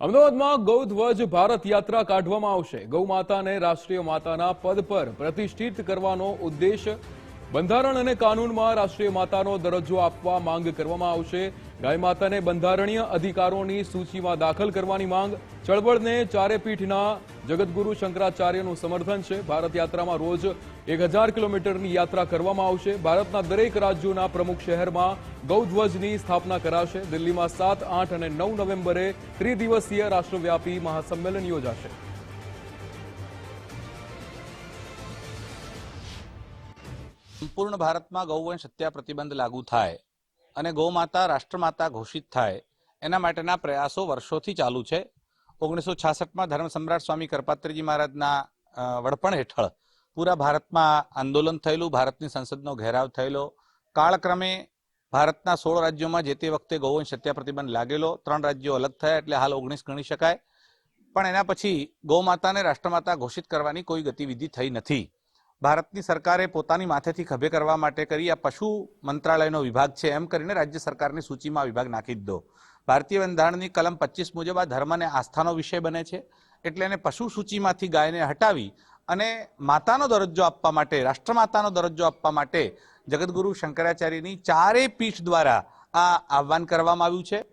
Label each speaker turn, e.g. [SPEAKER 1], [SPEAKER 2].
[SPEAKER 1] અમદાવાદમાં ગૌધ્વજ ભારત યાત્રા કાઢવામાં આવશે. ગૌ માતાને રાષ્ટ્રીય માતાના પદ પર પ્રતિષ્ઠિત કરવાનો ઉદ્દેશ બંધારણ અને કાનૂનમાં રાષ્ટ્રીય માતાનો દરજ્જો આપવા માંગ કરવામાં આવશે. ગાય માતાને બંધારણીય અધિકારોની સૂચિમાં દાખલ કરવાની માંગ. ચળવળને ચારે પીઠના જગતગુરુ શંકરાચાર્યનું સમર્થન છે. ભારત યાત્રામાં રોજ એક હજાર કિલોમીટરની યાત્રા કરવામાં આવશે. ભારતના દરેક રાજ્યોના પ્રમુખ શહેરમાં ગૌધ્વજની સ્થાપના કરાશે. દિલ્હીમાં સાત, આઠ અને નવ નવેમ્બરે ત્રિદિવસીય રાષ્ટ્રવ્યાપી મહાસંમેલન યોજાશે.
[SPEAKER 2] સંપૂર્ણ ભારતમાં ગૌવંશ હત્યા પ્રતિબંધ લાગુ થાય અને ગૌમાતા રાષ્ટ્રમાતા ઘોષિત થાય, એના માટેના પ્રયાસો વર્ષોથી ચાલુ છે. ઓગણીસો છાસઠમાં ધર્મ સમ્રાટ સ્વામી કરપાત્રીજી મહારાજના વડપણ હેઠળ પૂરા ભારતમાં આંદોલન થયેલું, ભારતની સંસદનો ઘેરાવ થયેલો. કાળક્રમે ભારતના સોળ રાજ્યોમાં જે તે વખતે ગૌવંશ હત્યા પ્રતિબંધ લાગેલો, ત્રણ રાજ્યો અલગ થયા એટલે હાલ ઓગણીસ ગણી શકાય. પણ એના પછી ગૌમાતાને રાષ્ટ્રમાતા ઘોષિત કરવાની કોઈ ગતિવિધિ થઈ નથી. ભારતની સરકારે પોતાની માથેથી ખભે કરવા માટે કરી આ પશુ મંત્રાલયનો વિભાગ છે. એમ કરીને રાજ્ય સરકારની સૂચિમાં વિભાગ નાખી જ દો ભારતીય બંધારણની કલમ પચીસ મુજબ આ ધર્મ આસ્થાનો વિષય બને છે. એટલે એને પશુ સૂચિમાંથી ગાયને હટાવી અને માતાનો દરજ્જો આપવા માટે, રાષ્ટ્રમાતાનો દરજ્જો આપવા માટે જગદગુરુ શંકરાચાર્યની ચારેય પીઠ દ્વારા આ આહ્વાન કરવામાં આવ્યું છે.